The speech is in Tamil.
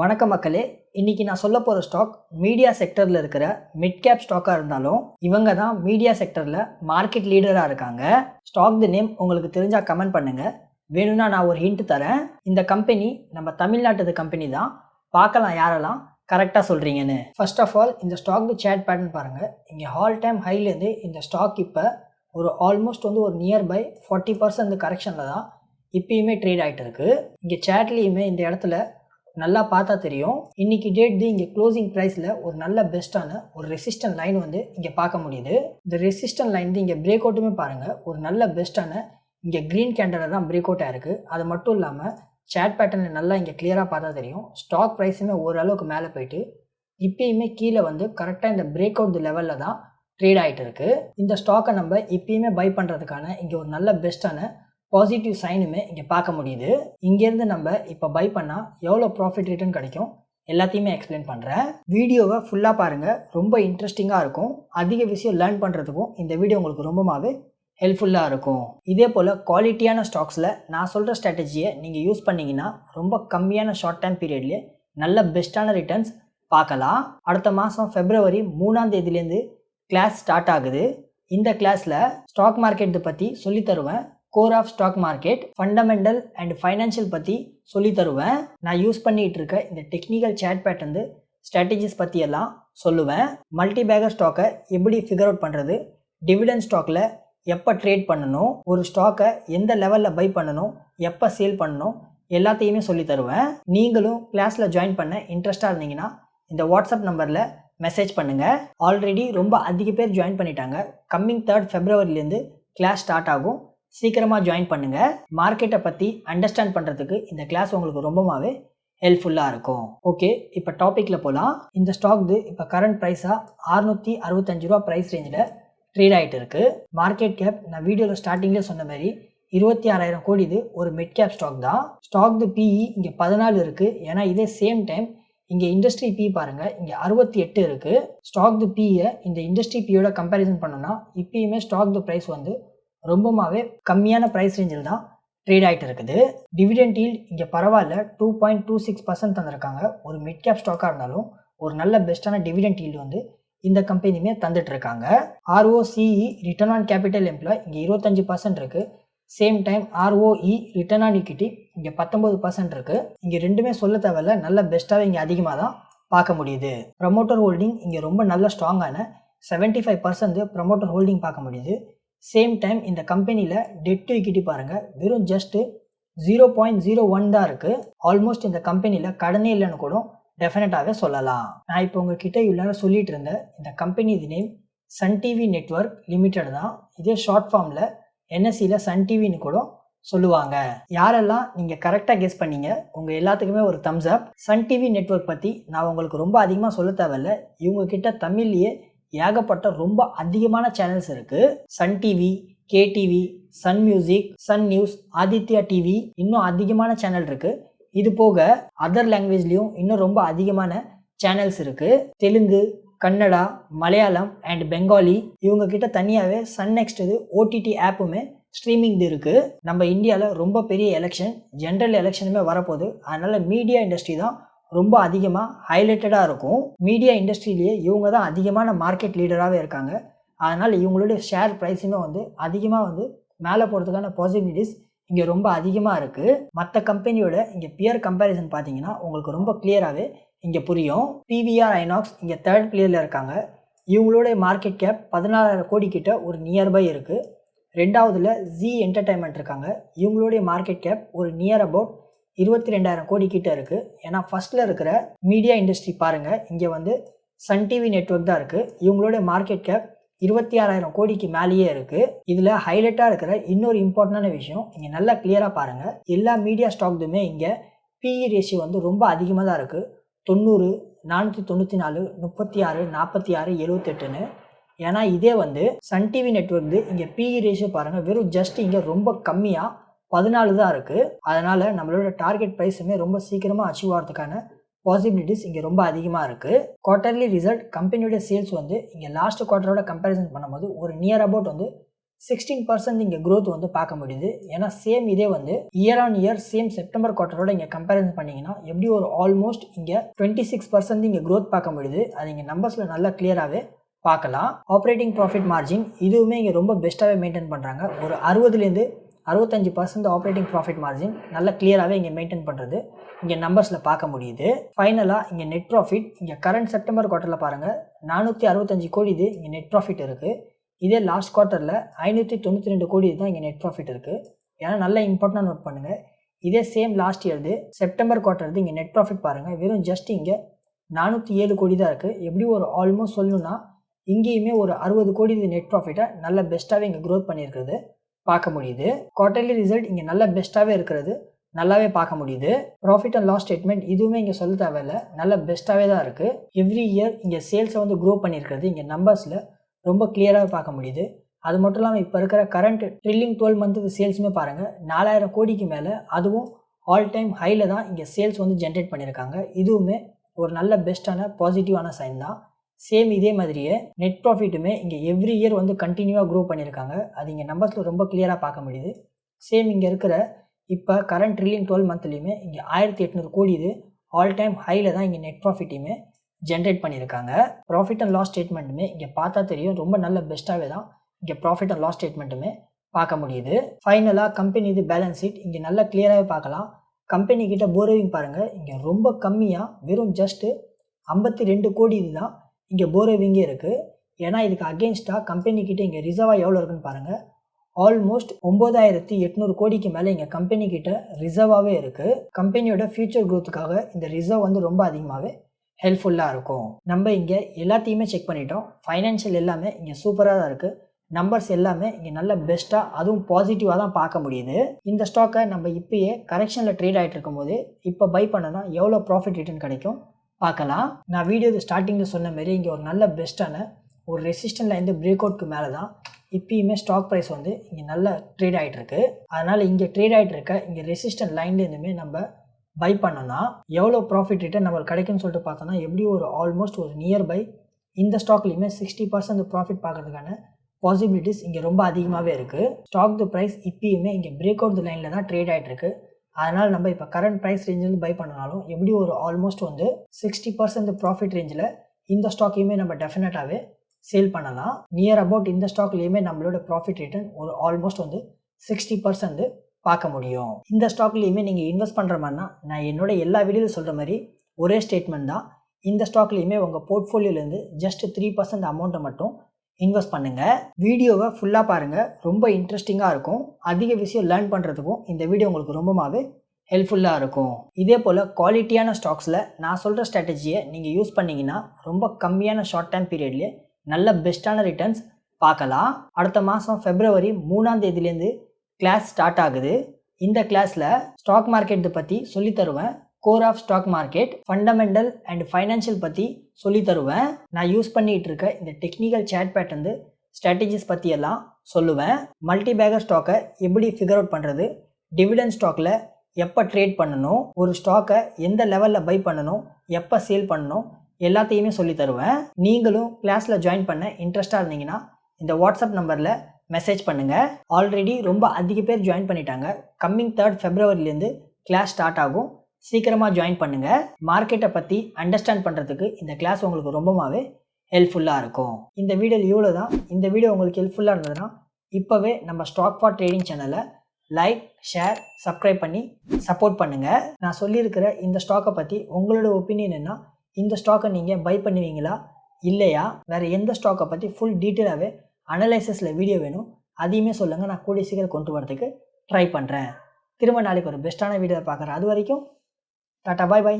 வணக்கம் மக்களே. இன்னைக்கு நான் சொல்ல போகிற ஸ்டாக் மீடியா செக்டரில் இருக்கிற மிட் கேப் ஸ்டாக்காக இருந்தாலும் இவங்க தான் மீடியா செக்டரில் மார்க்கெட் லீடராக இருக்காங்க. ஸ்டாக் தி நேம் உங்களுக்கு தெரிஞ்சால் கமெண்ட் பண்ணுங்கள் வேணும்னா நான் ஒரு ஹிண்ட் தரேன். இந்த கம்பெனி நம்ம தமிழ்நாட்டது கம்பெனி தான். பார்க்கலாம் யாரெல்லாம் கரெக்டாக சொல்கிறீங்கன்னு ஃபர்ஸ்ட் ஆஃப் ஆல் இந்த ஸ்டாக் சேட் பேட்டர்ன் பாருங்கள் இங்கே ஆல் டைம் ஹைலேருந்து இந்த ஸ்டாக் இப்போ ஒரு ஆல்மோஸ்ட் வந்து ஒரு நியர்பை ஃபார்ட்டி பர்சன்ட் கரெக்ஷனில் தான் இப்பயுமே ட்ரேட் ஆகிட்டு இருக்கு. இங்கே சேட்லேயுமே இந்த இடத்துல நல்லா பார்த்தா தெரியும். இன்னைக்கு டேட் தி இங்கே க்ளோசிங் ப்ரைஸில் ஒரு நல்ல பெஸ்ட்டான ஒரு ரெசிஸ்டன்ட் லைன் வந்து இங்கே பார்க்க முடியுது. இந்த ரெசிஸ்டன்ட் லைன் வந்து இங்கே பிரேக் அவுட்டுமே பாருங்கள் ஒரு நல்ல பெஸ்ட்டான இங்கே க்ரீன் கேண்டலில் தான் பிரேக் அவுட் ஆயிருக்கு அது மட்டும் இல்லாமல் சேட் பேட்டர்னை நல்லா இங்கே கிளியராக பார்த்தா தெரியும். ஸ்டாக் ப்ரைஸுமே ஓரளவுக்கு மேலே போயிட்டு இப்பயுமே கீழே வந்து கரெக்டாக இந்த பிரேக் அவுட் லெவலில் தான் ட்ரேட் ஆகிட்டு இருக்குது இந்த ஸ்டாக்கை நம்ம இப்பயுமே பை பண்ணுறதுக்கான இங்கே ஒரு நல்ல பெஸ்ட்டான பாசிட்டிவ் சைனுமே இங்கே பார்க்க முடியுது. இங்கேருந்து நம்ம இப்போ பை பண்ணால் எவ்வளோ ப்ராஃபிட் ரிட்டர்ன் கிடைக்கும்? எல்லாத்தையுமே எக்ஸ்பிளைன் பண்ணுறேன் வீடியோவை ஃபுல்லாக பாருங்கள் ரொம்ப இன்ட்ரெஸ்டிங்காக இருக்கும். அதிக விஷயம் லேர்ன் பண்ணுறதுக்கும் இந்த வீடியோ உங்களுக்கு ரொம்பவே ஹெல்ப்ஃபுல்லாக இருக்கும். இதே போல் குவாலிட்டியான ஸ்டாக்ஸில் நான் சொல்கிற ஸ்ட்ராட்டஜியை நீங்கள் யூஸ் பண்ணிங்கன்னா ரொம்ப கம்மியான ஷார்ட் டைம் பீரியட்லேயே நல்ல பெஸ்ட்டான ரிட்டர்ன்ஸ் பார்க்கலாம். அடுத்த மாதம் ஃபெப்ரவரி மூணாம் தேதியிலேருந்து கிளாஸ் ஸ்டார்ட் ஆகுது. இந்த கிளாஸில் ஸ்டாக் மார்க்கெட்டை பற்றி சொல்லித் தருவேன். Core of stock market fundamental and financial பற்றி சொல்லி தருவேன். நான் யூஸ் பண்ணிகிட்டு இருக்க இந்த டெக்னிக்கல் சேட் பேட்டர்ந்து ஸ்ட்ராட்டஜிஸ் பற்றி எல்லாம் சொல்லுவேன். மல்டி பேக்கர் ஸ்டாக்கை எப்படி ஃபிகர் அவுட் பண்ணுறது டிவிடன் ஸ்டாக்கில் எப்போ ட்ரேட் பண்ணணும் ஒரு ஸ்டாக்கை எந்த லெவலில் பை பண்ணணும் எப்போ சேல் பண்ணணும் எல்லாத்தையுமே சொல்லி தருவேன். நீங்களும் கிளாஸில் ஜாயின் பண்ண இன்ட்ரெஸ்டாக இருந்தீங்கன்னா இந்த வாட்ஸ்அப் நம்பரில் மெசேஜ் பண்ணுங்கள் ஆல்ரெடி ரொம்ப அதிக பேர் ஜாயின் பண்ணிட்டாங்க. கம்மிங் தேர்ட் ஃபெப்ரவரிலேருந்து கிளாஸ் ஸ்டார்ட் ஆகும். சீக்கிரமாக ஜாயின் பண்ணுங்கள் மார்க்கெட்டை பற்றி அண்டர்ஸ்டாண்ட் பண்ணுறதுக்கு இந்த கிளாஸ் உங்களுக்கு ரொம்பவே ஹெல்ப்ஃபுல்லாக இருக்கும். ஓகே இப்போ டாப்பிக்கில் போகலாம் இந்த ஸ்டாக்து இப்போ கரண்ட் ப்ரைஸாக அறுநூற்றி அறுபத்தஞ்சு ரூபா ப்ரைஸ் ரேஞ்சில் ட்ரேட் ஆகிட்டு இருக்கு. மார்க்கெட் கேப் நான் வீடியோவில் ஸ்டார்டிங்லேயே சொன்ன மாதிரி இருபத்தி ஆறாயிரம் கோடி இது ஒரு மிட் கேப் ஸ்டாக் தான். ஸ்டாக் தி பிஇ இங்கே பதினாலு இருக்குது ஏன்னா இதே சேம் டைம் இங்கே இண்டஸ்ட்ரி பி பாருங்கள் இங்கே அறுபத்தி எட்டு இருக்குது ஸ்டாக் தி பிஇ இந்த இண்டஸ்ட்ரி பியோட கம்பேரிசன் பண்ணோன்னா இப்பயுமே ஸ்டாக்து ப்ரைஸ் வந்து ரொம்பவே கம்மியான ப்ரைஸ் ரேஞ்சில் தான் ட்ரேட் ஆகிட்டு இருக்குது. டிவிடெண்ட் ஈல்ட் இங்கே பரவாயில்ல. Two point two six percent தந்திருக்காங்க. ஒரு மிட் கேப் ஸ்டாக்காக இருந்தாலும் ஒரு நல்ல பெஸ்ட்டான டிவிடெண்ட் ஈல்டு வந்து இந்த கம்பெனியுமே தந்துட்டு இருக்காங்க. ROCE return on capital employ இங்கே இருபத்தஞ்சு பர்சன்ட் இருக்குது same time ROE return on equity இங்கே பத்தொம்பது பர்சன்ட் இருக்குது இங்கே ரெண்டுமே சொல்ல தேவையில்ல. நல்ல பெஸ்ட்டாகவே இங்கே அதிகமாக தான் பார்க்க முடியுது. ப்ரமோட்டர் ஹோல்டிங் இங்கே ரொம்ப நல்ல ஸ்ட்ராங்கான seventy five percent promoter holding பார்க்க முடியுது. சேம் டைம் இந்த கம்பெனியில் டெட் டு இக்விட்டி பாருங்கள் வெறும் just zero point zero one தான் இருக்குது ஆல்மோஸ்ட் இந்த கம்பெனியில் கடனே இல்லைன்னு கூட டெஃபினட்டாகவே சொல்லலாம். நான் இப்போ உங்ககிட்ட இவ்வளோ சொல்லிட்டு இருந்தேன். இந்த கம்பெனி இது name Sun TV network limited தான். இதே ஷார்ட் ஃபார்மில் என்எஸ்சியில் சன் டிவின்னு கூட சொல்லுவாங்க. யாரெல்லாம் நீங்கள் கரெக்டாக கெஸ் பண்ணீங்க உங்கள் எல்லாத்துக்குமே ஒரு thumbs up Sun TV network பற்றி நான் உங்களுக்கு ரொம்ப அதிகமாக சொல்ல தேவையில்ல. இவங்க கிட்ட தமிழ்லேயே ஏகப்பட்ட ரொம்ப அதிகமான சேனல்ஸ் இருக்குது Sun TV KTV Sun Music Sun News Aditya TV இன்னும் அதிகமான சேனல் இருக்குது இது போக அதர் லாங்குவேஜ்லேயும் இன்னும் ரொம்ப அதிகமான சேனல்ஸ் இருக்குது தெலுங்கு கன்னடா மலையாளம் அண்ட் பெங்காலி இவங்க கிட்ட தனியாகவே சன் நெக்ஸ்ட் இது ஓடிடி ஆப்புமே ஸ்ட்ரீமிங் இருக்குது நம்ம இந்தியாவில் ரொம்ப பெரிய எலெக்ஷன் ஜென்ரல் எலெக்ஷனுமே வரப்போகுது. அதனால் மீடியா இண்டஸ்ட்ரி தான் ரொம்ப அதிகமாக ஹைலைட்டடாக இருக்கும். மீடியா இண்டஸ்ட்ரியிலேயே இவங்க தான் அதிகமான மார்க்கெட் லீடராகவே இருக்காங்க. அதனால் இவங்களுடைய ஷேர் ப்ரைஸுமே வந்து அதிகமாக வந்து மேலே போகிறதுக்கான பாசிபிலிட்டிஸ் இங்கே ரொம்ப அதிகமாக இருக்குது மற்ற கம்பெனியோட இங்கே பியர் கம்பேரிசன் பார்த்தீங்கன்னா உங்களுக்கு ரொம்ப கிளியராகவே இங்கே புரியும். பிவிஆர் ஐநாக்ஸ் இங்கே தேர்ட் பிளேயரில் இருக்காங்க. இவங்களுடைய மார்க்கெட் கேப் பதினாலாயிரம் கோடி கிட்ட ஒரு நியர்பை இருக்குது ரெண்டாவதுல ஜி என்டர்டைன்மெண்ட் இருக்காங்க. இவங்களுடைய மார்க்கெட் கேப் ஒரு நியர் அபவுட் இருபத்தி ரெண்டாயிரம் கோடி கிட்ட இருக்குது ஏன்னா ஃபஸ்ட்டில் இருக்கிற மீடியா இண்டஸ்ட்ரி பாருங்கள் இங்கே வந்து சன் டிவி நெட்ஒர்க் தான் இருக்குது இவங்களோட மார்க்கெட் கேப் இருபத்தி ஆறாயிரம் கோடிக்கு மேலேயே இருக்குது இதில் ஹைலைட்டாக இருக்கிற இன்னொரு இம்பார்ட்டண்டான விஷயம் இங்கே நல்லா கிளியராக பாருங்கள் எல்லா மீடியா ஸ்டாக்துமே இங்கே பிஇ ரேஷியோ வந்து ரொம்ப அதிகமாக தான் இருக்குது தொண்ணூறு நானூற்றி தொண்ணூற்றி நாலு முப்பத்தி ஆறு நாற்பத்தி ஆறு எழுவத்தெட்டுன்னு. ஏன்னா இதே வந்து சன் டிவி நெட்ஒர்க் இங்கே பிஇ ரேஷியோ பாருங்கள் வெறும் ஜஸ்ட் இங்கே ரொம்ப கம்மியாக பதினாலு தான் இருக்குது அதனால் நம்மளோட டார்கெட் ப்ரைஸுமே ரொம்ப சீக்கிரமாக அச்சீவ் ஆகிறதுக்கான பாசிபிலிட்டிஸ் இங்கே ரொம்ப அதிகமாக இருக்குது குவார்ட்டர்லி ரிசல்ட் கம்பெனியோட சேல்ஸ் வந்து இங்கே லாஸ்ட் குவார்ட்டரோட கம்பேரிசன் பண்ணும்போது ஒரு நியர் அபவுட் வந்து சிக்ஸ்டீன் பர்சன்ட் இங்கே க்ரோத் வந்து பார்க்க முடியுது. ஏன்னா சேம் இதே வந்து year on year same September குவார்ட்டரோட இங்கே கம்பேரிசன் பண்ணிங்கன்னா எப்படி ஒரு ஆல்மோஸ்ட் இங்கே டுவெண்ட்டி சிக்ஸ் பர்சன்ட் இங்கே க்ரோத் பார்க்க முடியுது? அது இங்கே நம்பர்ஸில் நல்லா கிளியராகவே பார்க்கலாம். ஆப்ரேட்டிங் ப்ராஃபிட் மார்ஜின் இதுவுமே இங்கே ரொம்ப பெஸ்ட்டாகவே மெயின்டைன் பண்ணுறாங்க ஒரு அறுபதுலேருந்து அறுபத்தஞ்சு பர்சன்ட் ஆப்ரேட்டிங் ப்ராஃபிட் மார்ஜின் நல்லா கிளியராகவே இங்கே மெயின்டைன் பண்ணுறது இங்கே நம்பர்ஸில் பார்க்க முடியுது. ஃபைனலாக இங்கே நெட் ப்ராஃபிட் இங்கே கரண்ட் செப்டம்பர் குவார்ட்டரில் பாருங்கள் நானூற்றி அறுபத்தஞ்சு கோடி இது இங்கே நெட் ப்ராஃபிட் இருக்குது இதே லாஸ்ட் குவார்ட்டரில் ஐநூற்றி தொண்ணூற்றி ரெண்டு கோடி தான் இங்கே நெட் ப்ராஃபிட் இருக்குது ஏன்னா நல்லா இம்பார்ட்டண்டாக நோட் பண்ணுங்கள் இதே சேம் லாஸ்ட் இயர்து செப்டம்பர் குவார்ட்டர்து இங்கே நெட் ப்ராஃபிட் பாருங்கள் வெறும் ஜஸ்ட் இங்கே நானூற்றி ஏழு கோடி தான் இருக்குது எப்படி ஒரு ஆல்மோஸ்ட் சொல்லணும்னா இங்கேயுமே ஒரு அறுபது கோடி இது நெட் ப்ராஃபிட்டை நல்ல பெஸ்ட்டாகவே இங்கே க்ரோத் பண்ணியிருக்கிறது. பார்க்க முடியுது. குவார்டர்லி ரிசல்ட் இங்கே நல்ல பெஸ்ட்டாகவே இருக்கிறது. நல்லாவே பார்க்க முடியுது. ப்ராஃபிட் அண்ட் லாஸ் ஸ்டேட்மெண்ட் இதுவுமே இங்கே சொல்ல தேவையில்ல. நல்ல பெஸ்ட்டாகவே தான் இருக்குது எவ்ரி இயர் இங்கே சேல்ஸை வந்து க்ரோ பண்ணியிருக்கிறது. இங்கே நம்பர்ஸில் ரொம்ப க்ளியராகவே பார்க்க முடியுது. அது மட்டும் இல்லாமல் இப்போ இருக்கிற கரண்ட் ட்ரில்லிங் டுவெல் மந்த்துக்கு சேல்ஸுமே பாருங்கள் நாலாயிரம் கோடிக்கு மேலே அதுவும் ஆல் டைம் ஹையில் தான் இங்கே சேல்ஸ் வந்து ஜென்ரேட் பண்ணியிருக்காங்க. இதுவுமே ஒரு நல்ல பெஸ்ட்டான பாசிட்டிவான சைன் தான். சேம் இதே மாதிரியே நெட் ப்ராஃபிட்டுமே இங்கே எவ்ரி இயர் வந்து கண்டினியூவாக க்ரோ பண்ணியிருக்காங்க. அது இங்கே நம்பர்ஸில் ரொம்ப கிளியராக பார்க்க முடியுது. சேம் இங்கே இருக்கிற இப்போ கரண்ட் ட்ரில்லிங் டுவெல் மந்த்லேயுமே இங்கே ஆயிரத்தி எட்நூறு கோடி இது ஆல் டைம் ஹையில் தான் இங்கே நெட் ப்ராஃபிட்டையுமே ஜென்ரேட் பண்ணியிருக்காங்க. ப்ராஃபிட் அண்ட் லாஸ் ஸ்டேட்மெண்ட்டுமே இங்கே பார்த்தா தெரியும். ரொம்ப நல்ல பெஸ்ட்டாகவே தான் இங்கே ப்ராஃபிட் அண்ட் லாஸ் ஸ்டேட்மெண்ட்டுமே பார்க்க முடியுது. ஃபைனலாக கம்பெனி இது பேலன்ஸ் ஷீட் இங்கே நல்லா கிளியராகவே பார்க்கலாம். கம்பெனி கிட்ட போரோவிங் பாருங்கள் இங்கே ரொம்ப கம்மியாக வெறும் ஜஸ்ட்டு ஐம்பத்தி ரெண்டு கோடி இதுதான் இங்கே போரோவிங்கே இருக்குது ஏன்னா இதுக்கு அகேன்ஸ்டாக கம்பெனிக்கிட்ட இங்கே ரிசர்வாக எவ்வளோ இருக்குன்னு பாருங்கள் ஆல்மோஸ்ட் ஒம்பதாயிரத்தி எட்நூறு கோடிக்கு மேலே இங்கே கம்பெனிக்கிட்ட ரிசர்வாகவே இருக்குது கம்பெனியோட ஃபியூச்சர் க்ரோத்துக்காக இந்த ரிசர்வ் வந்து ரொம்ப அதிகமாகவே ஹெல்ப்ஃபுல்லாக இருக்கும். நம்ம இங்கே எல்லாத்தையுமே செக் பண்ணிட்டோம். ஃபைனான்ஷியல் எல்லாமே இங்கே சூப்பராக தான் இருக்குது நம்பர்ஸ் எல்லாமே இங்கே நல்ல பெஸ்ட்டாக அதுவும் பாசிட்டிவாக தான் பார்க்க முடியுது. இந்த ஸ்டாக்கை நம்ம இப்பயே கரெக்ஷனில் ட்ரேட் ஆகிட்டு இருக்கும்போது இப்போ பை பண்ணனா எவ்வளோ ப்ராஃபிட் ரிட்டர்ன் கிடைக்கும்? பார்க்கலாம். நான் வீடியோ ஸ்டார்டிங்கில் சொன்ன மாதிரி இங்கே ஒரு நல்ல பெஸ்ட்டான ஒரு ரெசிஸ்டன்ட் லைன் பிரேக் அவுட்க்கு மேலே தான் இப்பயுமே ஸ்டாக் ப்ரைஸ் வந்து இங்கே நல்ல ட்ரேட் ஆகிட்டு இருக்கு. அதனால் இங்கே ட்ரேட் ஆகிட்டு இருக்க இங்கே ரெசிஸ்டன்ட் லைன்லேருந்துமே நம்ம பை பண்ணோன்னா எவ்வளோ ப்ராஃபிட் ரிட்டர்ன் நம்மளுக்கு கிடைக்கும்னு சொல்லிட்டு பார்த்தோன்னா எப்படி ஒரு ஆல்மோஸ்ட் ஒரு நியர் பை இந்த ஸ்டாக்லேயுமே சிக்ஸ்டி பர்சன்ட் ப்ராஃபிட் பார்க்கறதுக்கான பாசிபிலிட்டிஸ் இங்கே ரொம்ப அதிகமாகவே இருக்குது ஸ்டாக் த ப்ரைஸ் இப்பயுமே இங்கே பிரேக் அவுட் லைனில் தான் ட்ரேட் ஆகிட்டு இருக்குது அதனால் நம்ம இப்போ கரண்ட் ப்ரைஸ் ரேஞ்சில் பை பண்ணாலும் எப்படி ஒரு ஆல்மோஸ்ட் வந்து சிக்ஸ்டி பர்சன்ட் ப்ராஃபிட் ரேஞ்சில் இந்த ஸ்டாக்கையுமே நம்ம டெஃபினட்டாகவே சேல் பண்ணலாம். நியர் அபவுட் இந்த ஸ்டாக்லேயுமே நம்மளோட ப்ராஃபிட் ரிட்டர்ன் ஒரு ஆல்மோஸ்ட் வந்து சிக்ஸ்டி பர்சன்ட் பார்க்க முடியும். இந்த ஸ்டாக்லேயுமே நீங்கள் இன்வெஸ்ட் பண்ணுற மாதிரினா நான் என்னோட எல்லா வீடியோவில் சொல்கிற மாதிரி ஒரே ஸ்டேட்மெண்ட் தான். இந்த ஸ்டாக்லேயுமே உங்கள் போர்ட்ஃபோலியோலேருந்து ஜஸ்ட் த்ரீ பர்சன்ட் அமௌண்ட்டை மட்டும் இன்வெஸ்ட் பண்ணுங்கள் வீடியோவை ஃபுல்லாக பாருங்கள் ரொம்ப இன்ட்ரெஸ்டிங்காக இருக்கும். அதிக விஷயம் லேர்ன் பண்ணுறதுக்கும் இந்த வீடியோ உங்களுக்கு ரொம்பவே ஹெல்ப்ஃபுல்லாக இருக்கும். இதே போல் குவாலிட்டியான ஸ்டாக்ஸில் நான் சொல்கிற ஸ்ட்ராட்டஜியை நீங்கள் யூஸ் பண்ணிங்கன்னா ரொம்ப கம்மியான ஷார்ட் டைம் பீரியட்லேயே நல்ல பெஸ்ட்டான ரிட்டர்ன்ஸ் பார்க்கலாம். அடுத்த மாதம் ஃபெப்ரவரி மூணாம் தேதியிலேருந்து கிளாஸ் ஸ்டார்ட் ஆகுது. இந்த கிளாஸில் ஸ்டாக் மார்க்கெட்டை பற்றி சொல்லித் தருவேன். Core of stock market fundamental and financial பற்றி சொல்லி தருவேன். நான் யூஸ் பண்ணிகிட்டு இருக்க இந்த டெக்னிக்கல் சேட் பேட்டர்ந்து ஸ்ட்ராட்டஜிஸ் பற்றி எல்லாம் சொல்லுவேன். மல்டி பேக்கர் ஸ்டாக்கை எப்படி ஃபிகர் அவுட் பண்ணுறது டிவிடன் ஸ்டாக்கில் எப்போ ட்ரேட் பண்ணணும் ஒரு ஸ்டாக்கை எந்த லெவலில் பை பண்ணணும் எப்போ சேல் பண்ணணும் எல்லாத்தையுமே சொல்லி தருவேன். நீங்களும் கிளாஸில் ஜாயின் பண்ண இன்ட்ரெஸ்டாக இருந்தீங்கன்னா இந்த வாட்ஸ்அப் நம்பரில் மெசேஜ் பண்ணுங்கள் ஆல்ரெடி ரொம்ப அதிக பேர் ஜாயின் பண்ணிட்டாங்க. கம்மிங் தேர்ட் ஃபெப்ரவரிலேருந்து கிளாஸ் ஸ்டார்ட் ஆகும். சீக்கிரமாக ஜாயின் பண்ணுங்கள் மார்க்கெட்டை பற்றி அண்டர்ஸ்டாண்ட் பண்ணுறதுக்கு இந்த கிளாஸ் உங்களுக்கு ரொம்பவே ஹெல்ப்ஃபுல்லாக இருக்கும். இந்த வீடியோ இவ்வளோ தான் இந்த வீடியோ உங்களுக்கு ஹெல்ப்ஃபுல்லாக இருந்ததுன்னா இப்போவே நம்ம ஸ்டாக் ஃபார் ட்ரேடிங் சேனலை லைக் ஷேர் சப்ஸ்கிரைப் பண்ணி சப்போர்ட் பண்ணுங்கள் நான் சொல்லியிருக்கிற இந்த ஸ்டாக்கை பற்றி உங்களோட ஒப்பீனியன் என்ன இந்த ஸ்டாக்கை நீங்கள் பை பண்ணுவீங்களா இல்லையா? வேறு எந்த ஸ்டாக்கை பற்றி ஃபுல் டீட்டெயிலாகவே அனலைசஸில் வீடியோ வேணும் அதையுமே சொல்லுங்கள் நான் கூடிய சீக்கிரம் கொண்டு வரதுக்கு ட்ரை பண்ணுறேன் திரும்ப நாளைக்கு ஒரு பெஸ்ட்டான வீடியோ பார்க்குறேன். அது வரைக்கும் টাটা বাই বাই